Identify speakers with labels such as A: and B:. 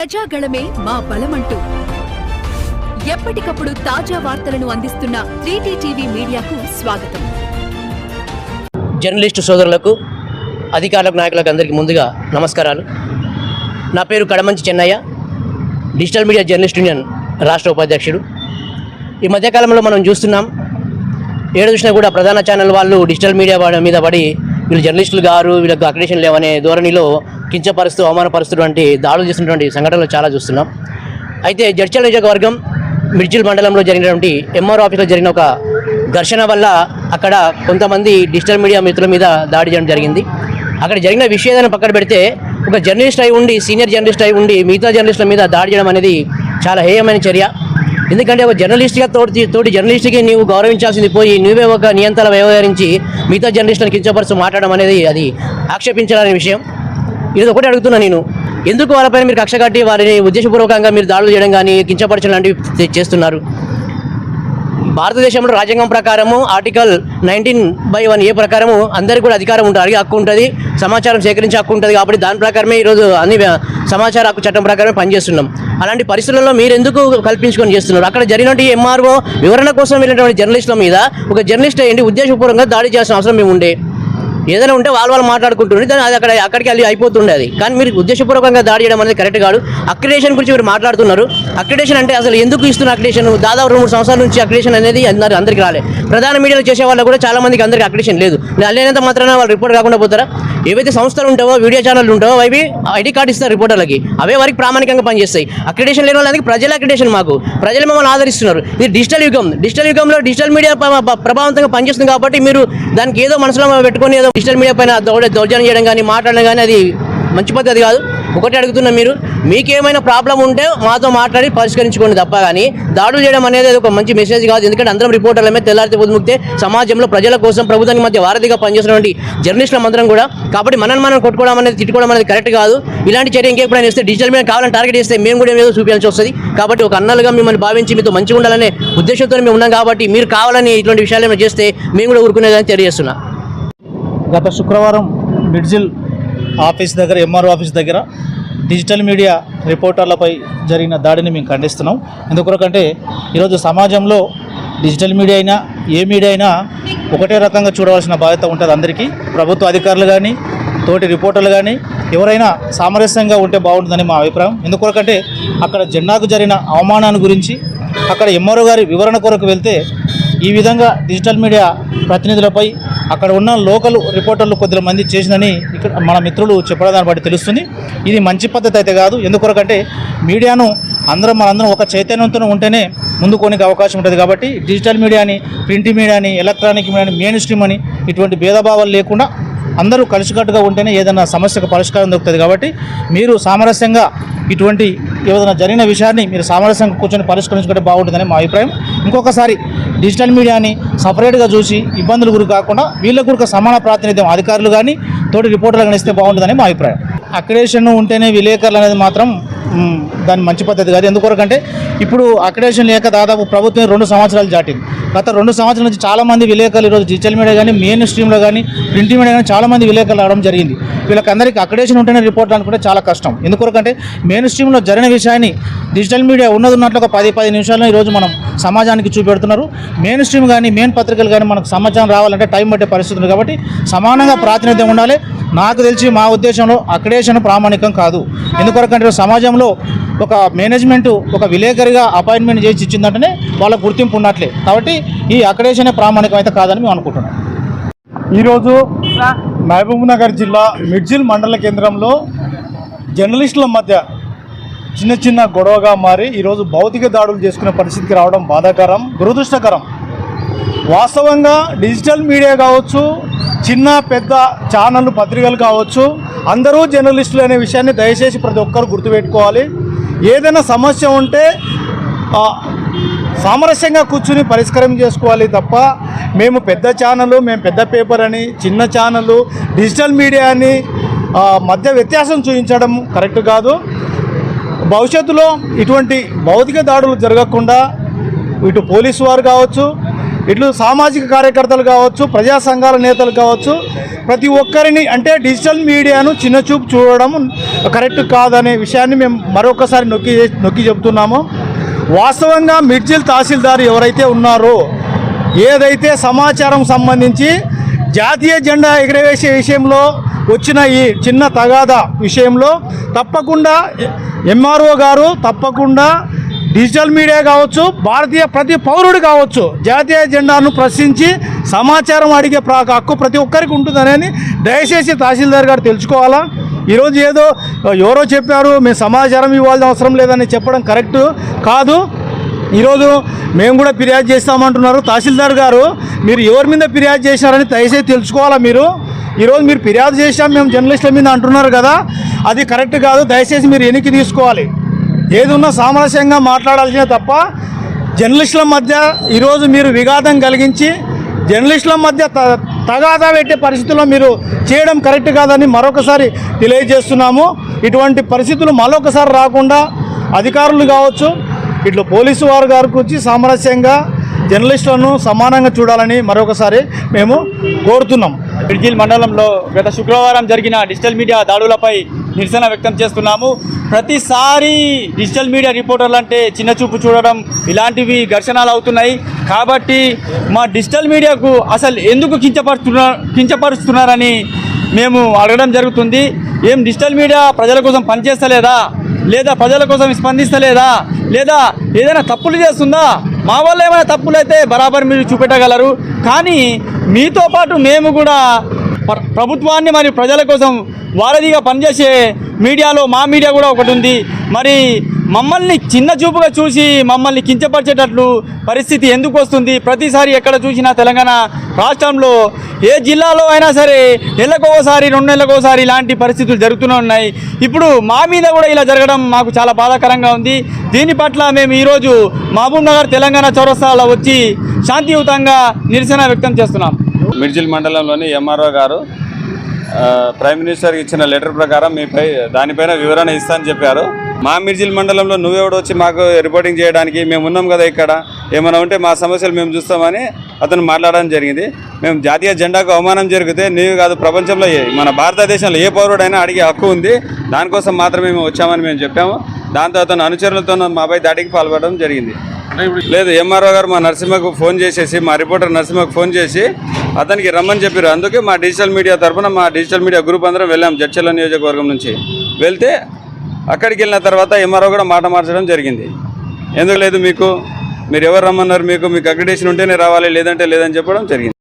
A: ప్రజాగళమే మా బలమంటూ. ఎప్పటికప్పుడు తాజా వార్తలను అందిస్తున్న త్రీటీ టీవీ మీడియాకు స్వాగతం.
B: జర్నలిస్టు సోదరులకు అధికారులకు నాయకులకు అందరికీ ముందుగా నమస్కారాలు. నా పేరు Kadamanchi Chennaiah digital media journalist union రాష్ట్ర ఉపాధ్యక్షుడు. ఈ మధ్యకాలంలో మనం చూస్తున్నాం ఏడు చూసినా కూడా ప్రధాన ఛానల్ వాళ్ళు డిజిటల్ మీడియా వాడి మీద పడి వీళ్ళు జర్నలిస్టులు గారు వీళ్ళకి అక్రెడిషన్ లేవనే ధోరణిలో కించపరుస్తూ అవమానపరుస్తున్నటువంటి దాడులు చేసినటువంటి సంఘటనలు చాలా చూస్తున్నాం. అయితే జడ్చల్ నియోజకవర్గం మిర్జిల్ మండలంలో జరిగినటువంటి ఎంఆర్ ఆఫీస్లో జరిగిన ఒక ఘర్షణ వల్ల అక్కడ కొంతమంది డిజిటల్ మీడియా మిత్రుల మీద దాడి చేయడం జరిగింది. అక్కడ జరిగిన విషయాన్ని పక్కన పెడితే ఒక జర్నలిస్ట్ అయి ఉండి సీనియర్ జర్నలిస్ట్ అయి ఉండి మిగతా జర్నలిస్టుల మీద దాడి చేయడం అనేది చాలా హేయమైన చర్య. ఎందుకంటే ఒక జర్నలిస్ట్గా తోటి తోటి జర్నలిస్ట్కి నీవు గౌరవించాల్సింది పోయి నువ్వే ఒక నియంత్రణ వ్యవహరించి మిగతా జర్నలిస్టులను కించపరుస్తూ మాట్లాడడం అనేది అది ఆక్షేపించాలనే విషయం. ఇది ఒకటి అడుగుతున్నా నేను. ఎందుకు వాళ్ళపైన మీరు కక్ష కట్టి వారిని ఉద్దేశపూర్వకంగా మీరు దాడులు చేయడం కానీ కించపరచడం లాంటివి చేస్తున్నారు? భారతదేశంలో రాజ్యాంగం ప్రకారము article nineteen by one A ప్రకారము అందరికీ కూడా అధికారం ఉంటుంది అడిగే హక్కు ఉంటుంది సమాచారం సేకరించే హక్కు ఉంటుంది కాబట్టి దాని ప్రకారమే ఈరోజు అన్ని సమాచార హక్కు చట్టం ప్రకారమే పనిచేస్తున్నాం. అలాంటి పరిస్థితుల్లో మీరు ఎందుకు కల్పించుకొని చేస్తున్నారు? అక్కడ జరిగినటువంటి ఎంఆర్ఓ వివరణ కోసం వెళ్ళినటువంటి జర్నలిస్టుల మీద ఒక జర్నలిస్ట్ ఏంటి ఉద్దేశపూర్వకంగా దాడి చేయాల్సిన అవసరం మేము ఉండే ఏదైనా ఉంటే వాళ్ళు వాళ్ళు మాట్లాడుకుంటుండే దాని అది అక్కడ అక్కడికి వెళ్ళి అయిపోతుండే అది. కానీ మీరు ఉద్దేశపూర్వకంగా దాడి చేయడం అనేది కరెక్ట్ కాదు. అక్రిడేషన్ గురించి మీరు మాట్లాడుతున్నారు. అక్రిడేషన్ అంటే అసలు ఎందుకు ఇస్తున్న అక్రిడేషన్ దాదాపు రెండు మూడు సంవత్సరాల నుంచి అక్రిడేషన్ అనేది అందరు అందరికీ రాలే. ప్రధాన మీడియాలో చేసే వాళ్ళు కూడా చాలా మందికి అందరికీ అక్రిడేషన్ లేదు. లేనంత మాత్రాన వాళ్ళు రిపోర్ట్ కాకుండా పోతారా? ఏవైతే సంస్థలు ఉంటావో వీడియో ఛానల్ ఉంటావో అవి ఐడి కార్డు ఇస్తారు రిపోర్టర్లకి అవే వారికి ప్రామాణికంగా పనిచేస్తాయి. అక్రిడేషన్ లేని వాళ్ళకి ప్రజల అక్రిడేషన్ మాకు. ప్రజలు మమ్మల్ని ఆదరిస్తున్నారు. ఇది డిజిటల్ యుగం. డిజిటల్ యుగంలో డిజిటల్ మీడియా ప్రభావంతంగా పనిచేస్తుంది కాబట్టి మీరు దానికి ఏదో మనసులో పెట్టుకొని ఏదో డిజిటల్ మీడియా పైన దౌడ- దౌర్జన్యం చేయడం కానీ మాట్లాడడం కానీ అది మంచి పద్ధతి కాదు. ఒకటి అడుగుతున్నా మీరు మీకేమైనా ప్రాబ్లం ఉంటే మాతో మాట్లాడి పరిష్కరించుకోండి తప్ప కానీ దాడులు చేయడం అనేది ఒక మంచి మెసేజ్ కాదు. ఎందుకంటే అందరం రిపోర్టర్లమే తెల్లారితే పొందుముక్తే సమాజంలో ప్రజల కోసం ప్రభుత్వానికి మధ్య వారధిగా పనిచేస్తున్నటువంటి జర్నలిస్టుల అందరం కూడా కాబట్టి మనల్ని మనం కొట్టుకోవడం అనేది తిట్టుకోవడం అనేది కరెక్ట్ కాదు. ఇలాంటి చర్య ఇంకెప్పుడైనా ఇస్తే డిజిటల్ మీడియా కావాలని టార్గెట్ చేస్తే మేము కూడా ఏదో చూపించాల్సి వస్తుంది. కాబట్టి ఒక అన్నలుగా మిమ్మల్ని భావించి మీతో మంచిగా ఉండాలనే ఉద్దేశంతో మేము ఉన్నాం కాబట్టి మీరు కావాలని ఇటువంటి విషయాలు ఏమైనా చేస్తే మేము కూడా ఊరుకునేదని తెలియజేస్తున్నాం.
C: గత శుక్రవారం మిడ్జిల్ ఆఫీస్ దగ్గర ఎంఆర్ఓ ఆఫీస్ దగ్గర డిజిటల్ మీడియా రిపోర్టర్లపై జరిగిన దాడిని మేము ఖండిస్తున్నాం. ఎందుకొరకంటే ఈరోజు సమాజంలో డిజిటల్ మీడియా అయినా ఏ మీడియా అయినా ఒకటే రకంగా చూడవలసిన బాధ్యత ఉంటుంది అందరికీ. ప్రభుత్వ అధికారులు కానీ తోటి రిపోర్టర్లు కానీ ఎవరైనా సామరస్యంగా ఉంటే బాగుంటుందని మా అభిప్రాయం. ఎందుకొరకంటే అక్కడ జెండాకు జరిగిన అవమానాన్ని గురించి అక్కడ ఎంఆర్ఓ గారి వివరణ కొరకు వెళ్తే ఈ విధంగా డిజిటల్ మీడియా ప్రతినిధులపై అక్కడ ఉన్న లోకల్ రిపోర్టర్లు కొద్ది మంది చేసిందని ఇక్కడ మన మిత్రులు చెప్పడం దాన్ని బట్టి తెలుస్తుంది. ఇది మంచి పద్ధతి అయితే కాదు. ఎందుకొరకంటే మీడియాను అందరం మనందరం ఒక చైతన్యంతో ఉంటేనే ముందుకోనికి అవకాశం ఉంటుంది కాబట్టి డిజిటల్ మీడియాని ప్రింట్ మీడియాని ఎలక్ట్రానిక్ మీడియాని మెయిన్ స్ట్రీమ్ అని ఇటువంటి భేదభావాలు లేకుండా అందరూ కలిసికట్టుగా ఉంటేనే ఏదైనా సమస్యకు పరిష్కారం దొరుకుతుంది కాబట్టి మీరు సామరస్యంగా ఇటువంటి ఏదైనా జరిగిన విషయాన్ని మీరు సామరస్యంగా కూర్చొని పరిష్కరించుకుంటే బాగుంటుందని మా అభిప్రాయం. ఇంకొకసారి డిజిటల్ మీడియాని సపరేట్గా చూసి ఇబ్బందులు గురి కాకుండా వీళ్ళకు కూడా సమాన ప్రాతినిధ్యం అధికారులు కానీ తోటి రిపోర్టర్లు కానీ ఇస్తే బాగుంటుందని మా అభిప్రాయం. అక్రిడేషన్ ఉంటేనే విలేకరులు అనేది మాత్రం దాని మంచి పద్ధతి కాదు. ఎందుకొరకంటే ఇప్పుడు అక్రిడేషన్ లేక దాదాపు ప్రభుత్వం రెండు సంవత్సరాలు దాటింది గత రెండు సంవత్సరాల నుంచి చాలామంది విలేకరులు ఈరోజు డిజిటల్ మీడియా కానీ మెయిన్ స్ట్రీమ్లో కానీ ప్రింట్ మీడియా కానీ చాలామంది విలేకరులు రావడం జరిగింది. వీళ్ళకందరికీ అక్రిడేషన్ ఉంటేనే రిపోర్ట్ అనుకుంటే చాలా కష్టం. ఎందుకొరకంటే మెయిన్ స్ట్రీమ్లో జరిగిన విషయాన్ని డిజిటల్ మీడియా ఉన్నది ఉన్నట్లు ఒక పది పది నిమిషాల్లో ఈరోజు మనం సమాజానికి చూపెడుతున్నారు. మెయిన్ స్ట్రీమ్ కానీ మెయిన్ పత్రికలు కానీ మనకు సమాచారం రావాలంటే టైం పట్టే పరిస్థితులు కాబట్టి సమానంగా ప్రాతినిధ్యం ఉండాలి. నాకు తెలిసి మా ఉద్దేశంలో అక్రిడేషన్ ప్రామాణికం కాదు. ఎందుకొరకంటే సమాజం సమాజంలో ఒక మేనేజ్మెంట్ ఒక విలేకరిగా అపాయింట్మెంట్ చేసి ఇచ్చిందంటేనే వాళ్ళ గుర్తింపు ఉన్నట్లే. కాబట్టి ఈ అక్రిడేషనే ప్రామాణికం అయితే కాదని మేము అనుకుంటున్నాం.
D: ఈరోజు మహబూబ్ నగర్ జిల్లా మిడ్జిల్ మండల కేంద్రంలో జర్నలిస్టుల మధ్య చిన్న చిన్న గొడవగా మారి ఈరోజు భౌతిక దాడులు చేసుకునే పరిస్థితికి రావడం బాధాకరం దురదృష్టకరం. వాస్తవంగా డిజిటల్ మీడియా కావచ్చు చిన్న పెద్ద ఛానళ్ళు పత్రికలు కావచ్చు అందరూ జర్నలిస్టులు అనే విషయాన్ని దయచేసి ప్రతి ఒక్కరు గుర్తుపెట్టుకోవాలి. ఏదైనా సమస్య ఉంటే సామరస్యంగా కూర్చుని పరిష్కారం చేసుకోవాలి తప్ప మేము పెద్ద ఛానల్ మేము పెద్ద పేపర్ అని చిన్న ఛానల్ డిజిటల్ మీడియా అని మధ్య వ్యత్యాసం చూపించడం కరెక్ట్ కాదు. భవిష్యత్తులో ఇటువంటి భౌతిక దాడులు జరగకుండా ఇటు పోలీసు వారు కావచ్చు ఇట్లు సామాజిక కార్యకర్తలు కావచ్చు ప్రజా సంఘాల నేతలు కావచ్చు ప్రతి ఒక్కరిని అంటే డిజిటల్ మీడియాను చిన్నచూపు చూడడం కరెక్ట్ కాదనే విషయాన్ని మేము మరొకసారి నొక్కి నొక్కి చెబుతున్నాము వాస్తవంగా మిడ్జిల్ తహసీల్దార్ ఎవరైతే ఉన్నారో ఏదైతే సమాచారం సంబంధించి జాతీయ జెండా ఎగరవేసే విషయంలో వచ్చిన ఈ చిన్న తగాదా విషయంలో తప్పకుండా ఎంఆర్ఓ గారు తప్పకుండా డిజిటల్ మీడియా కావచ్చు భారతీయ ప్రతి పౌరుడు కావచ్చు జాతీయ జెండాను ప్రశ్నించి సమాచారం అడిగే ప్రా హక్కు ప్రతి ఒక్కరికి ఉంటుందనేది దయచేసి తహసీల్దార్ గారు తెలుసుకోవాలా? ఈరోజు ఏదో ఎవరో చెప్పారు మేము సమాచారం ఇవ్వాల్సిన అవసరం లేదని చెప్పడం కరెక్ట్ కాదు. ఈరోజు మేము కూడా ఫిర్యాదు చేస్తామంటున్నారు. తహసీల్దార్ గారు మీరు ఎవరి మీద ఫిర్యాదు చేశారని దయచేసి తెలుసుకోవాలా మీరు? ఈరోజు మీరు ఫిర్యాదు చేశాం మేము జర్నలిస్టుల మీద అంటున్నారు కదా. అది కరెక్ట్ కాదు దయచేసి మీరు వెనక్కి తీసుకోవాలి. ఏది ఉన్నా సామరస్యంగా మాట్లాడాల్సిందే తప్ప జర్నలిస్టుల మధ్య ఈరోజు మీరు విఘాతం కలిగించి జర్నలిస్టుల మధ్య త తగాదా పెట్టే పరిస్థితుల్లో మీరు చేయడం కరెక్ట్ కాదని మరొకసారి తెలియజేస్తున్నాము. ఇటువంటి పరిస్థితులు మరొకసారి రాకుండా అధికారులు కావచ్చు ఇట్లా పోలీసు వారు గారికి వచ్చి సామరస్యంగా జర్నలిస్టులను సమానంగా చూడాలని మరొకసారి మేము కోరుతున్నాం.
E: బిడ్జిల్ మండలంలో గత శుక్రవారం జరిగిన డిజిటల్ మీడియా దాడులపై నిరసన వ్యక్తం చేస్తున్నాము. ప్రతిసారి డిజిటల్ మీడియా రిపోర్టర్లు అంటే చిన్న చూపు చూడడం ఇలాంటివి ఘర్షణలు అవుతున్నాయి. కాబట్టి మా డిజిటల్ మీడియాకు అసలు ఎందుకు కించపరుస్తున్నారు కించపరుస్తున్నారని మేము అడగడం జరుగుతుంది. ఏం డిజిటల్ మీడియా ప్రజల కోసం పనిచేస్తలేదా? లేదా ప్రజల కోసం స్పందిస్తలేదా? లేదా ఏదైనా తప్పులు చేస్తుందా? మా వల్ల ఏమైనా తప్పులు అయితే బరాబర్ మీరు చూపెట్టగలరు. కానీ మీతో పాటు మేము కూడా ప్రభుత్వాన్ని మరియు ప్రజల కోసం వారధిగా పనిచేసే మీడియాలో మా మీడియా కూడా ఒకటి ఉంది. మరి మమ్మల్ని చిన్న చూపుగా చూసి మమ్మల్ని కించపరిచేటట్లు పరిస్థితి ఎందుకు వస్తుంది? ప్రతిసారి ఎక్కడ చూసినా తెలంగాణ రాష్ట్రంలో ఏ జిల్లాలో అయినా సరే నెలకోసారి రెండు నెలలకోసారి ఇలాంటి పరిస్థితులు జరుగుతూనే ఉన్నాయి. ఇప్పుడు మా మీద కూడా ఇలా జరగడం మాకు చాలా బాధాకరంగా ఉంది. దీని పట్ల మేము ఈరోజు మహబూబ్ నగర్ తెలంగాణ చౌరస్తాలో వచ్చి శాంతియుతంగా నిరసన వ్యక్తం చేస్తున్నాం.
F: మిర్జిల్ మండలంలోని ఎంఆర్ఓ గారు ప్రైమ్ మినిస్టర్కి ఇచ్చిన లెటర్ ప్రకారం మీపై దానిపైన వివరణ ఇస్తానని చెప్పారు. మా మిర్జిల్ మండలంలో నువ్వెవడు వచ్చి మాకు రిపోర్టింగ్ చేయడానికి మేము ఉన్నాం కదా ఇక్కడ. ఏమైనా ఉంటే మా సమస్యలు మేము చూస్తామని అతను మాట్లాడడం జరిగింది. మేము జాతీయ జెండాకు అవమానం జరిగితే నీవు కాదు ప్రపంచంలో ఏ మన భారతదేశంలో ఏ పౌరుడైనా అడిగే హక్కు ఉంది. దానికోసం మాత్రమే మేము వచ్చామని మేము చెప్పాము. దాంతో అతను అనుచరులతో మాపై దాడికి పాల్పడడం జరిగింది. లేదు ఎంఆర్ఓ గారు మా నరసింహకు ఫోన్ చేసేసి మా రిపోర్టర్ నరసింహకు ఫోన్ చేసి అతనికి రమ్మని చెప్పారు. అందుకే మా డిజిటల్ మీడియా తరఫున మా డిజిటల్ మీడియా గ్రూప్ అందరం వెళ్ళాం జడ్చల నియోజకవర్గం నుంచి. వెళ్తే అక్కడికి వెళ్ళిన తర్వాత ఎంఆర్ఓ కూడా మాట మార్చడం జరిగింది. ఎందుకు లేదు మీకు? మీరు ఎవరు రమ్మన్నారు మీకు? మీకు అగ్రిడేషన్ ఉంటేనే రావాలి లేదంటే లేదని చెప్పడం జరిగింది.